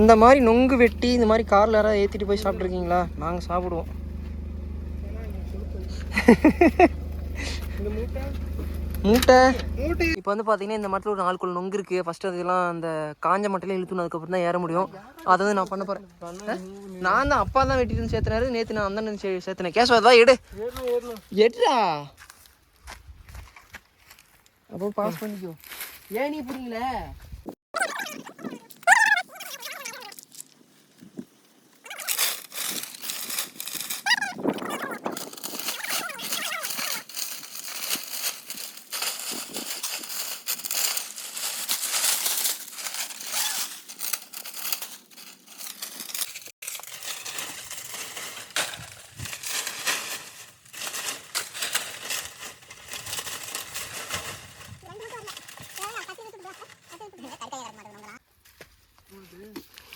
இந்த மாதிரி நொங்கு வெட்டி இந்த மாதிரி காரில் யாராவது ஏற்றிட்டு போய் சாப்பிட்ருக்கீங்களா நாங்கள் சாப்பிடுவோம். மூட்டை? மூட்டை இப்போ வந்து பார்த்தீங்கன்னா இந்த மரத்தில் ஒரு நாலு நொங்கு இருக்குது ஃபஸ்ட்டு அதெல்லாம் அந்த காஞ்ச மட்டையில இழுத்துணும் தான் ஏற முடியும். அதை வந்து நான் பண்ண போகிறேன் நான் தான் அப்பா தான் வெட்டிட்டு சேர்த்துனாரு. நேற்று நான் அந்த சேர்த்தினேன். கேஸ் அதுவா எடு. எடுடா அப்போ பாஸ் பண்ணிக்கோ. ஏன் நீ புரியல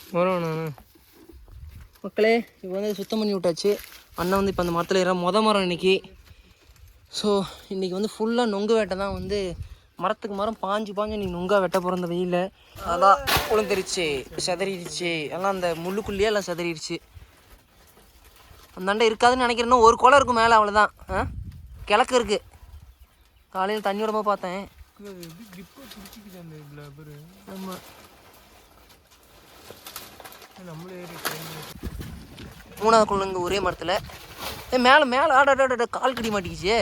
நான். மக்களே இப்போ வந்து சுத்தம் பண்ணி விட்டாச்சு. அண்ணன் வந்து இப்போ அந்த மரத்தில் ஏற மொத மரம் இன்னைக்கு. ஸோ இன்றைக்கி வந்து ஃபுல்லாக நொங்கு வேட்டை தான் வந்து மரத்துக்கு மரம் பாஞ்சு பாஞ்சு நீ நொங்கா வெட்ட பிறந்த வெயில அதான் உளுந்துருச்சு செதறிடுச்சு. எல்லாம் அந்த முள்ளுக்குள்ளேயே எல்லாம் செதறிடுச்சு. அந்தாண்ட இருக்காதுன்னு நினைக்கிறேன்னா ஒரு குளம் இருக்கும் மேலே அவ்வளோதான் ஆ? கிழக்கு இருக்குது காலையில் தண்ணி விடமா பார்த்தேன். ஆமாம் நம்மளே மூணாவது குழந்தைங்க ஒரே மரத்தில். ஏ மேலே மேலே ஆடாட கால் கடி மாட்டிக்கிச்சு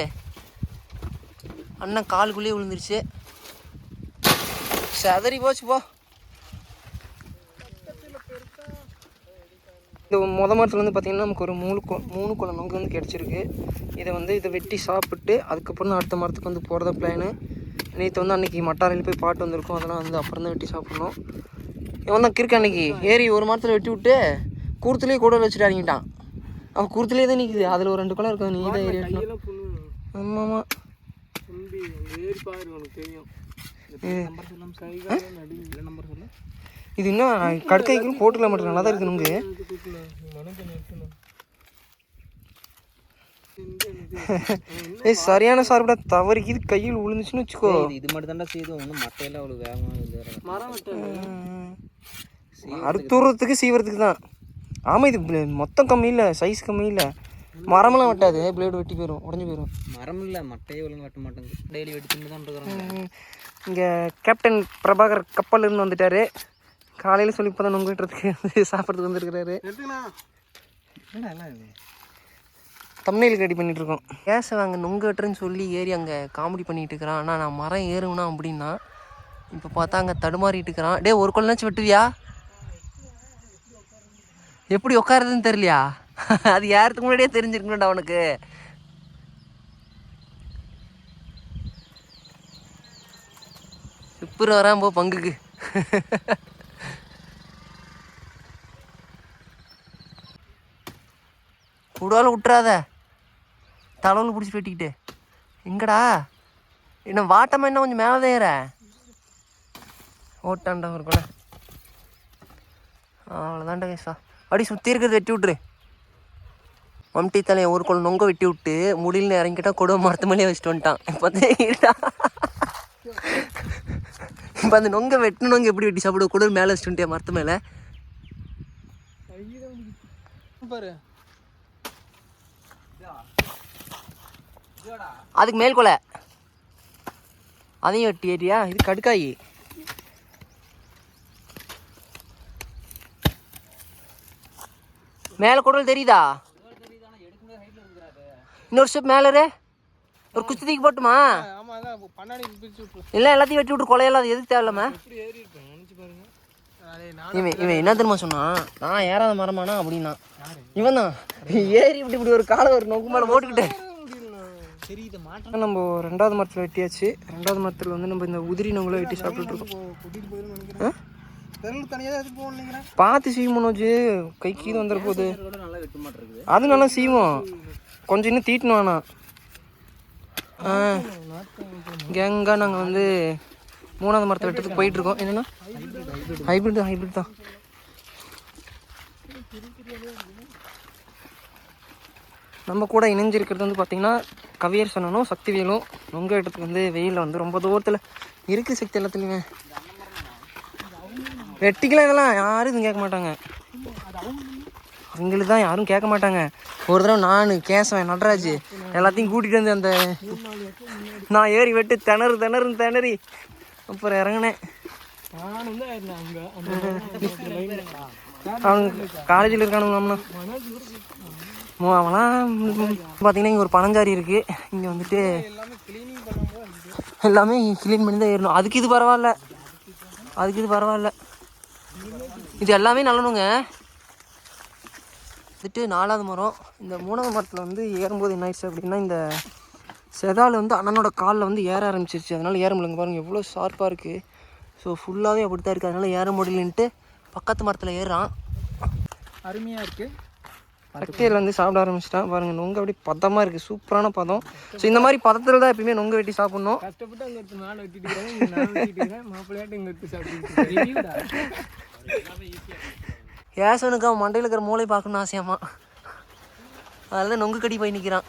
அண்ணன் காலுக்குள்ளேயே விழுந்துருச்சு. சதறி போச்சு போ இந்த மொத மரத்தில் வந்து பார்த்திங்கன்னா நமக்கு ஒரு மூணு கொ மூணு குளம் நொங்கு வந்து கிடச்சிருக்கு. இதை வந்து இதை வெட்டி சாப்பிட்டு அதுக்கப்புறம் தான் அடுத்த மரத்துக்கு வந்து போகிறத பிளானு நேற்று வந்து அன்றைக்கி மட்டாரையில் போய் பாட்டு வந்திருக்கோம். அதெல்லாம் வந்து அப்புறம் தான் வெட்டி சாப்பிட்ணும். இவன் தான் கிறுக்கு அன்னைக்கு. ஏறி ஒரு மரத்தில் வெட்டி விட்டு கூரத்துலேயே கூட வச்சுட்டு இறங்கிட்டான். அவன் கூரத்துலேயே தான் நிற்குது அதில் ஒரு ரெண்டு குளம் இருக்கும் நீ தான் ஏறி ஆமாம் ஆமாம் இது இன்னும் கடுக்கைக்கும் போட்டுக்கலாம் மாட்டேன் நல்லா தான் இருக்கு நிறுத்தணும் ஏய் சரியான சார்படா தவறிக்குது கையில் விழுந்துச்சுன்னு வச்சுக்கோ. இது மட்டும் தாண்டா செய்யுது ஒன்றும் மட்டையெல்லாம் அவ்வளோ வேகமாக மரம் வெட்ட அறுத்துறதுக்கு சீவறதுக்கு தான். ஆமாம் இது மொத்தம் கம்மி இல்லை சைஸ் கம்மி இல்லை. மரமெல்லாம் வெட்டாது. பிளேடு வெட்டி போயிடும் உடஞ்சி போயிடும் மரம் இல்லை மட்டையே ஒழுங்கு வெட்ட மாட்டேங்குது. டெய்லி வெட்டி தான் இருக்கிறாங்க இங்கே கேப்டன் பிரபாகர் கப்பல்ல இருந்து வந்துட்டாரு. காலையில் சொல்லி இப்போ தான் நொங்கு வெட்டுறதுக்கு வந்து சாப்பிட்றதுக்கு வந்துருக்கிறாரு எடுத்துக்கண்ணா என்னடா எல்லாம் இது தமிழில் ரெடி பண்ணிகிட்டு இருக்கோம் கேஸ் அங்கே நொங்கு வெட்டுறேன்னு சொல்லி ஏறி அங்கே காமெடி பண்ணிகிட்டு இருக்கிறான் ஆனால் நான் மரம் ஏறுவேனா அப்படின்னா இப்போ பார்த்தா அங்கே தடுமாறிட்டு இருக்கிறான். டே ஒரு கொள்ளனாச்சும் வெட்டுவியா? எப்படி உட்காருதுன்னு தெரியலையா? அது யாருக்கு முன்னாடியே தெரிஞ்சிருக்கணும்டா அவனுக்கு இப்போ வரான் போ பங்குக்கு. கூடால விட்டுறாத. தலைவில் பிடிச்சி வெட்டிக்கிட்டு எங்கடா? என்ன வாட்டமா என்ன கொஞ்சம் மேலே தான் ஏற ஒரு கூட அவ்வளோதான்டா கேசா. அப்படி சுற்றி இருக்கிறது வெட்டி விட்ரு மம்டி தலையை ஒரு கொலை நொங்க வெட்டி விட்டு முடியல இறங்கிட்டா கொடுவ மரத்து மேலே வச்சுட்டு வந்துட்டான். இப்போ இப்போ அந்த நொங்க வெட்டினவங்க எப்படி வெட்டி சாப்பிடுவோம் கூட மேலே வச்சுட்டு வந்துட்டியா மரத்து மேலே? பாரு. அதுக்கு மேல் கொலை. அதையும் வெட்டி ஏறியா? இது கடுக்காயி. மேலே குடல் தெரியுதா? இன்னொரு ஸ்டெப் மேலே ஒரு குச்சி தூக்கி போட்டுமா? இல்லை எல்லாத்தையும் வெட்டி விட்டு கொலையெல்லாம் அது எதுக்கு தேவையில்லாம? இவன் இவன் என்ன தெரியுமா சொன்னான்? நான் ஏறாத மரமானா அப்படின்னா. இவன் தான் ஏறி இப்படி இப்படி ஒரு காலை ஒரு நோக்கு மேலே தெரியுது மாட்டேன் நம்ம ரெண்டாவது மரத்தில் வெட்டியாச்சு. ரெண்டாவது மரத்தில் வந்து நம்ம இந்த உதிரி நொங்கலை வெட்டி நினைக்கிறேன். பார்த்து சீவும் மனோஜ். கை கீது வந்துட போகுது அது நல்லா சீவும் கொஞ்சம் இன்னும் தீட்டணும் வேணாம் ஆ. கேங்கா நாங்கள் வந்து மூணாவது மரத்தை வெட்டுறதுக்கு போயிட்டு இருக்கோம். என்னன்னா? ஹைபிரிட் தான். ஹைபிரிட் தான். நம்ம கூட இணைஞ்சிருக்கிறது வந்து பார்த்தீங்கன்னா கவியர் சொன்னனும் சக்திவேலும். நொங்க வெட்டுறதுக்கு வந்து வெயிலில் வந்து ரொம்ப தூரத்தில் இருக்குது சக்தி எல்லாத்துலேயுமே. வெட்டிக்கலாம் இதெல்லாம். யாரும் இதுவும் கேட்க மாட்டாங்க. அவங்களுக்கு தான் யாரும் கேட்க மாட்டாங்க. ஒரு தடவை நான் கேசவன் நடராஜ் எல்லாத்தையும் கூட்டிகிட்டு வந்து அந்த நான் ஏறி வெட்டு திணறு திணறுன்னு திணறி அப்புறம் இறங்கினேன். அவங்க காலேஜில் இருக்கானுங்களாம்ண்ணா மோ பார்த்தீங்கன்னா இங்கே ஒரு பனஞ்சாரி இருக்குது இங்கே வந்துட்டு எல்லாமே க்ளீன் பண்ணி தான் ஏறணும். அதுக்கு இது பரவாயில்ல. அதுக்கு இது பரவாயில்ல. இது எல்லாமே நல்லணுங்க. வந்துட்டு நாலாவது மரம். இந்த மூணாவது மரத்தில் வந்து ஏறும்போது என்ன ஆயிடுச்சு அப்படின்னா இந்த செதால் வந்து அண்ணனோட காலில் வந்து ஏற ஆரம்பிச்சிருச்சு. அதனால் ஏற முடியலங்க பாருங்கள் எவ்வளோ ஷார்ப்பாக இருக்குது ஸோ ஃபுல்லாகவே அப்படி தான் இருக்குது அதனால் ஏற முடியலன்ட்டு பக்கத்து மரத்தில் ஏறுறான். அருமையாக இருக்குது கட்டையில் வந்து சாப்பிட ஆரம்பிச்சிட்டான் பாருங்கள் நொங்கு அப்படி பதமாக இருக்குது சூப்பரான பதம். ஸோ இந்த மாதிரி பதத்தில் தான் எப்பயுமே நொங்கு வெட்டி சாப்பிட்ணும். கஷ்டப்பட்டு அங்க எடுத்து நான் வெட்டிட்டு மாப்பிள்ளையாட்டு இங்க எடுத்து சாப்பிட்டு ஏசனுக்கு அவன் மண்டையில் இருக்கிற மூளை பார்க்கணும்னு ஆசையாமா அதனால நொங்கு கடி போய் நிற்கிறான்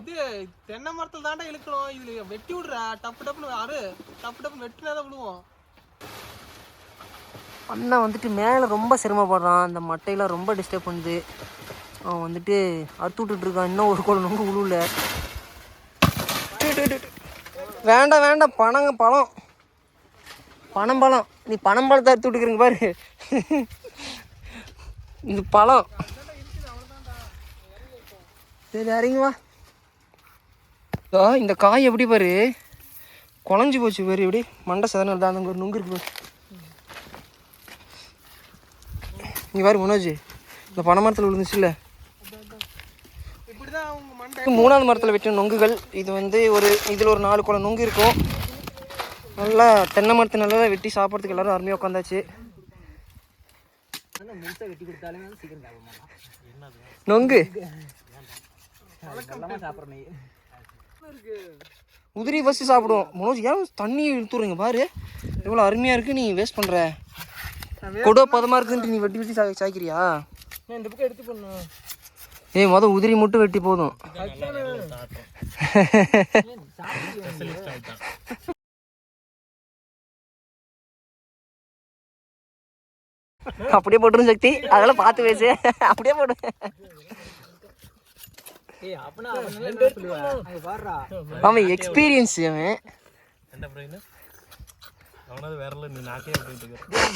இது தென்னை மரத்தில் தாண்டா இழுக்கணும். இதுல வெட்டி விடுறா. டப்பு டப்புன்னு யாரு டப்பு டப்புன்னு வெட்டினாதான் விழுவோம். அண்ணன் வந்துட்டு மேலே ரொம்ப சிரமப்படுறான். அந்த மட்டையெல்லாம் ரொம்ப டிஸ்டர்ப் பண்ணுது. அவன் வந்துட்டு அறுத்து விட்டுட்டு இருக்கான். இன்னும் ஒரு கோலம் நொங்கு உழுவுல வேண்டாம் வேண்டாம். பணங்க பழம். பணம் பழம். நீ பணம் பழத்தை அறுத்து விட்டுக்கிறீங்க பாரு. இந்த பழம். சரி இறங்கி வா. இதோ இந்த காய் எப்படி பாரு? குழஞ்சி போச்சு பாரு எப்படி? மண்டை சதனால் தான் அங்கே ஒரு நுங்கு இருக்கு பாரு. நீ பாரு மனோஜ் இந்த பனை மரத்தில் விழுந்துச்சுல்ல? மூணாவது மரத்தில் வெட்டின நொங்குகள். இது வந்து ஒரு இதில் ஒரு நாலு குளம் நொங்கு இருக்கும். நல்லா தென்னை மரத்து நல்லா வெட்டி சாப்பிட்றதுக்கு எல்லாரும் அருமையாக உட்காந்தாச்சு. நொங்கு? சாப்பிட்றேன் உதிரி ஃபஸ்ட்டு சாப்பிடுவோம். மனோஜ் ஏன் தண்ணி இழுத்துறீங்க? பாரு. எவ்வளோ அருமையாக இருக்குது நீ வேஸ்ட் பண்ணுற கொடோ பதமாக இருக்குன்ட்டு நீ வெட்டி வெட்டி சா சாய்க்கிறியா? நான் இந்த பக்கம் எடுத்து பண்ணும் ஏய் மொதல் உதிரி மட்டும் வெட்டி போதும். அப்படியே போட்டுரும் சக்தி. அதெல்லாம் பார்த்து பேசு. அப்படியே போடு. ஏய் அப்பனா அவன் எக்ஸ்பீரியன்ஸ் அவன்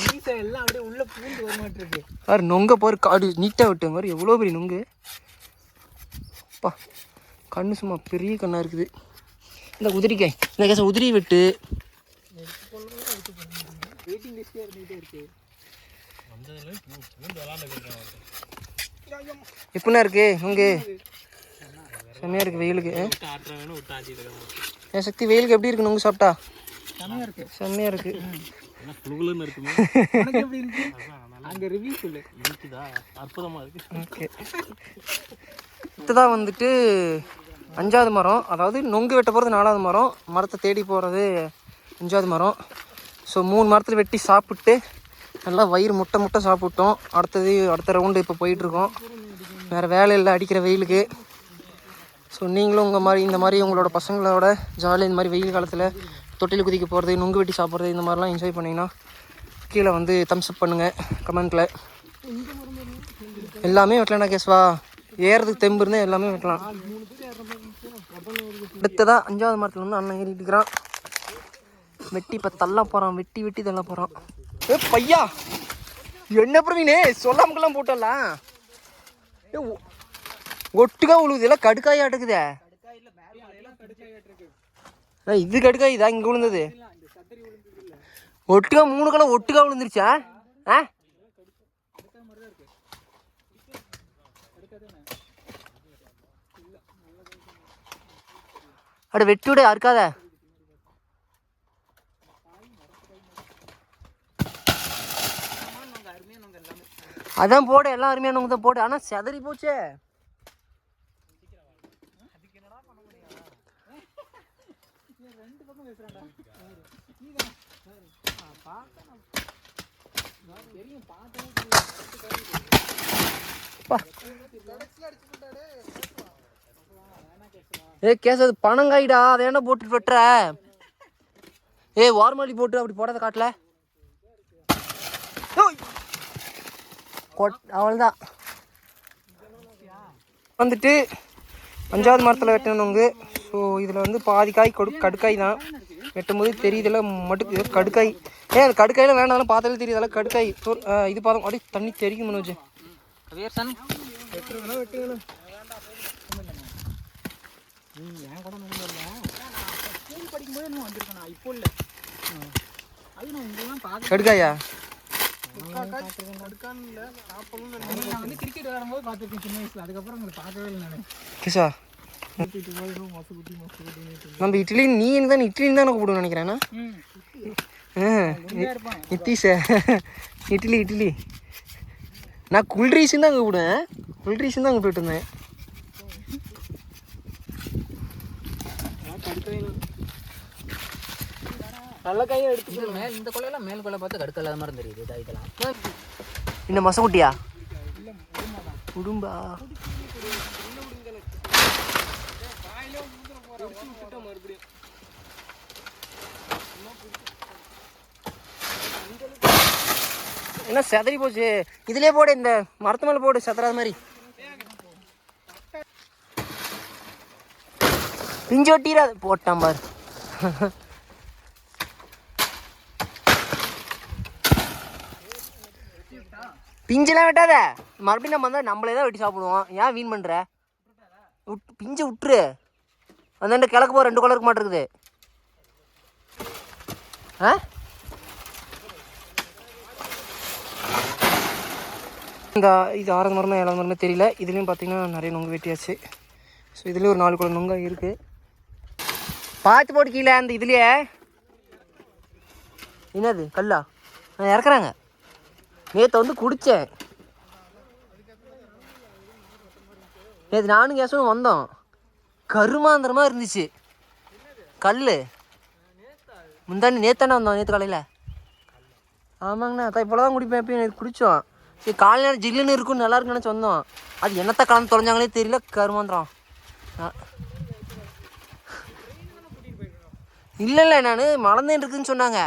மீசை எல்லாம் அப்படியே உள்ள பூந்து வர மாட்டிருக்கு பாரு நொங்க பாரு காடு நீட்டாக விட்டு பாரு எவ்வளோ பெரிய நொங்கு. அப்பா கண்ணு சும்மா பெரிய கண்ணாக இருக்குது. இந்த உதிரிக்காய் இந்த கேச உதிரி வெட்டு. எப்படின்னா இருக்கு. நொங்கு? செம்மையாக இருக்குது வெயிலுக்கு. என் சக்தி வெயிலுக்கு எப்படி இருக்கு? நொங்கு சாப்பிட்டா? செமையா இருக்கு. செம்மையாக இருக்குது உனக்கு எப்படி இருக்கு? அங்க ரிவ்யூ சொல்லு. ஓகே. இதுதான் வந்துட்டு அஞ்சாவது மரம். அதாவது நொங்கு வெட்ட போகிறது நாலாவது மரம். மரத்தை தேடி போகிறது அஞ்சாவது மரம். ஸோ மூணு மரத்தில் வெட்டி சாப்பிட்டு நல்லா வயிறு முட்டை முட்டை சாப்பிட்டோம். அடுத்தது அடுத்த ரவுண்டு இப்போ போயிட்டுருக்கோம் வேறு வேலை இல்லை அடிக்கிற வெயிலுக்கு. ஸோ நீங்களும் உங்கள் மாதிரி இந்த மாதிரி உங்களோட பசங்களோட ஜாலியாக இந்த மாதிரி வெயில் காலத்தில் தொட்டில் குதிக்க போகிறது நுங்கு வெட்டி சாப்பிட்றது இந்த மாதிரிலாம் என்ஜாய் பண்ணிங்கன்னா கீழே வந்து தம்ஸ் அப் பண்ணுங்கள் கமெண்ட்டில் எல்லாமே வெட்டலாம்டா கேஸ்வா ஏறதுக்கு தெம்பு இருந்தால் எல்லாமே வெட்டலாம் அடுத்ததா அஞ்சாவது மரத்தில் வந்து அண்ணன் ஏறிட்டுக்கிறான் வெட்டி இப்போ தள்ள போகிறான் வெட்டி வெட்டி தள்ள போகிறான் ஏ பையா! என்ன பிரவீனே சொல்லாமக்கெல்லாம் போட்டலாம் ஏ ஒட்டுக்கா உழுகுது எல்லாம் கடுக்காய் ஆட்டுக்குதே இது கடுக்காய் இதா இங்கே விழுந்தது ஒட்டுக்கா மூணு கலம் ஒட்டுக்கா விழுந்துருச்சா ஆ? அட வெட்டி விட அறுக்காத. அதான் போடு எல்லாம் அருமையானவங்க தான் போடு. ஆனால் செதறி போச்சே. ஏ கேஸ் அது பணங்காய்டா அதை என்ன போட்டு வெட்டுற? ஏய் வார்மாலி போட்டு அப்படி போடாத காட்டல. அவ்வளோதான் வந்துட்டு அஞ்சாவது மரத்தில் வெட்டணுங்க ஸோ இதில் வந்து பாதி காய் கொடு கடுக்காய் தான். வெட்டும்போது தெரியுதுல மட்டுக்கு இது கடுக்காய். ஏன் அது கடுக்காயில் வேணாலும் பார்த்தாலே தெரியுதுல கடுக்காய். இது பார்த்தோம் அப்படியே தண்ணி தெரிக்கும் மனோஜ். என் கூட படிக்கும்போது இன்னும் வந்திருக்கேன் நான் இப்போ இல்லை அது நான் உங்களெல்லாம் பார்க்க கடுக்காயா கிரிக்கெட் விளையாடும்போது பார்த்துருக்கேன் சின்ன வயசுல. அதுக்கப்புறம் உங்களை பார்க்கவே இல்லை நான் நம்ம இட்லி நீ தான் இட்லி தான் கூப்பிடுவோம் நினைக்கிறேன்னா நித்தீஷ இட்லி இட்லி நான் குல்ட்ரீஸ்ன்னு தான் கூப்பிடுவேன். குல்ட்ரீஸ்ன்னு தான் கூப்பிட்டு இருந்தேன். நல்ல கையை எடுத்து மேல் இந்த கொலையெல்லாம் மேல் கொலை பார்த்து கடுக்க இல்லாத மாதிரி தெரியுது இந்த மசக்குட்டியா குடும்பா? என்ன செதறி போச்சு? இதுலேயே போடு இந்த மரத்து மேலே போடு செதறாத மாதிரி. பிஞ்சு ஒட்டிடாது போட்டான் பாரு. பிஞ்செல்லாம் வெட்டாத. மறுபடியும் நம்ம வந்தால் நம்மளே தான் வெட்டி சாப்பிடுவோம். ஏன் வீண் பண்ணுற விட் பிஞ்சை விட்டுரு அந்த கிழக்கு போ ரெண்டு குளம் இருக்க மாட்டேருக்குது ஆ? இந்த இது ஆறாவது மரமா ஏழாவது மரமே தெரியல. இதுலேயும் பார்த்தீங்கன்னா நிறைய நொங்கு வெட்டியாச்சு. ஸோ இதுலேயும் ஒரு நாலு குழந்தை நொங்காக இருக்குது பார்த்து போட்டு கீழே அந்த இதுலேயே. என்னது? கல்லா? நான் இறக்குறாங்க. நேற்று வந்து குடித்தேன் நேற்று நானும் கேசும் வந்தோம். கருமாந்திரமாக இருந்துச்சு. கல் முந்தாண்டி நேத்தானே வந்தோம் நேற்று காலையில். ஆமாங்கண்ணா அக்கா இப்போ தான் குடிப்பேன் எப்பயும் நேற்று குடித்தோம் சரி காலை நேரம் ஜில்லுன்னு இருக்கும் நல்லா இருக்குன்னு சொன்னோம் அது என்னத்தை கலந்து தொலைஞ்சாங்களே தெரியல கருமாந்திரம். இல்லை இல்லை நான் மலர்ந்தேன் இருக்குன்னு சொன்னாங்க.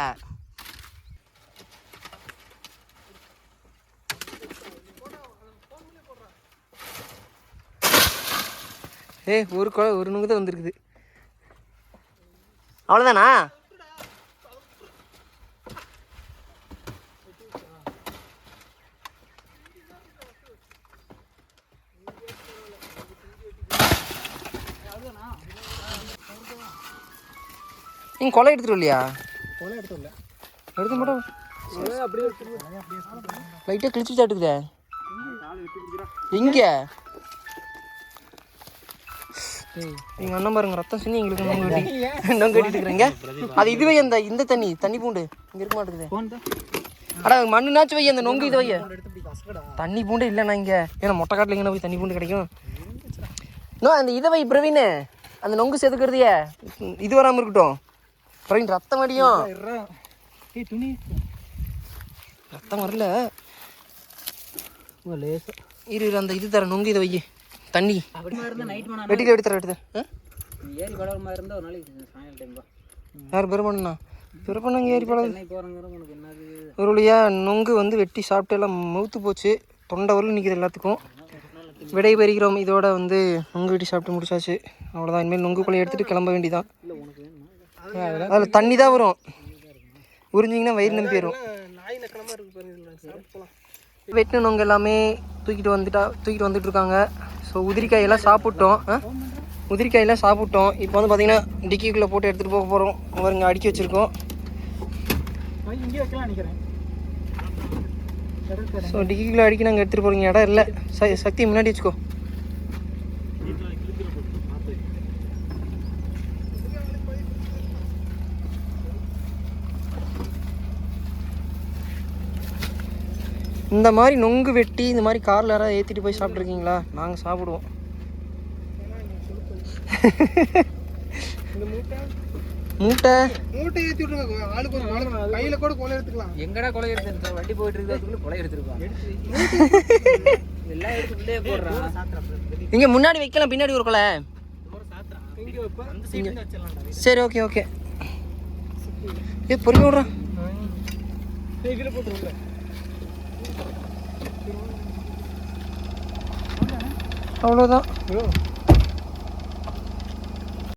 ஏய் ஒரு குழ ஒரு நுங்கு தான் வந்திருக்குது. அவ்வளோதானா நீங்கள் கொலை எடுத்துட்டு இல்லையா கொலை எடுத்து இல்லை எடுத்து மட்டும். லைட்டாக கிழிச்சு சாட்டுக்குதே. எங்கே எங்கள் அண்ணன் பாருங்க ரத்தம் சின்னி எங்களுக்கு நொங்கு வெட்டி நொங்கு இருக்கிறீங்க? அது இதுவே அந்த இந்த தண்ணி தண்ணி பூண்டு. இங்கே இருக்க மாட்டேங்குது. அடா மண்ணுனாச்சும் வை அந்த நொங்கு இது வை. எடுத்து இப்படி கசக்கடா. தண்ணி பூண்டு இல்லைண்ணா இங்கே. ஏன்னா மொட்டை காட்டில் எங்கே போய் தண்ணி பூண்டு கிடைக்கும். நோ அந்த இதை வை பிரவீன். அந்த நொங்கு செதுக்கிறதையே. இது வராமல் இருக்கட்டும். பிரவீன் ரத்தம் அடியும். ஏய் துணி. ரத்தம் வரல. லேசா. இரு இரு, அந்த இது தர நொங்கு இதை வை தண்ணி. அப்படி மாதிரி இருந்தால் நைட் வேணா வெட்டியில் எடுத்துற எடுத்து ஏரி படவர் மாதிரி இருந்தால் ஒரு நாளைக்கு சாயங்காலம் டைம் யார் பெருமண்ணா? பெருமண்ணங்க உனக்கு என்னது? ஒரு வழியா நொங்கு வந்து வெட்டி சாப்பிட்டு எல்லாம் மவுத்து போச்சு. தொண்டை வரலும் நிற்கிது எல்லாத்துக்கும். விடை பெறுகிறோம். இதோட வந்து நொங்கு வெட்டி சாப்பிட்டு முடிச்சாச்சு. அவ்வளோதான் இனிமேல் நொங்கு கொலை எடுத்துகிட்டு கிளம்ப வேண்டியதான் அதில் தண்ணி தான் வரும். உறிஞ்சிங்கன்னா வயிறு நம்பி வரும். நாய் நக்கணமா இருக்கு பாருங்க இதுல. சாப்பிட்டு போலாம் வெட்டின நொங்கு எல்லாமே தூக்கிட்டு வந்துட்டா தூக்கிட்டு வந்துட்டு இருக்காங்க. ஸோ உதிரிக்காயெல்லாம் சாப்பிட்டோம்? உதிரிக்காயெல்லாம் சாப்பிட்டோம். இப்போ வந்து பார்த்தீங்கன்னா டிக்கிக்குள்ளே போட்டு எடுத்துகிட்டு போக போகிறோம் பாருங்க அடுக்கி வச்சுருக்கோம். ஸோ டிக்கிக்குள்ளே அடிக்கி நாங்கள் எடுத்துகிட்டு போகிறீங்க இடம் இல்லை. ச சக்தி முன்னாடி வச்சுக்கோ. இந்த மாதிரி நொங்கு வெட்டி இந்த மாதிரி காரில் யாராவது ஏற்றிட்டு போய் சாப்பிட்ருக்கீங்களா நாங்கள் சாப்பிடுவோம். இந்த மூட்டை? மூட்டை மூட்டை ஏற்றி விட்ருங்க ஆளுக்கு ஒரு கொலை. கையில் கூட கொலை எடுத்துக்கலாம். எங்கடா கொலை எடுத்து வண்டி போயிட்டு இருக்கிறதுக்குள்ள கொலை எடுத்துருப்பான். எல்லாம் எடுத்து உள்ளே போடுறான். சாத்துறா இங்கே முன்னாடி வைக்கலாம் பின்னாடி ஒரு கொலை. அந்த சரி ஓகே ஓகே. ஏ பொறுமை விட்றான் இதுல போட்டு உள்ள அவ்வளோதான்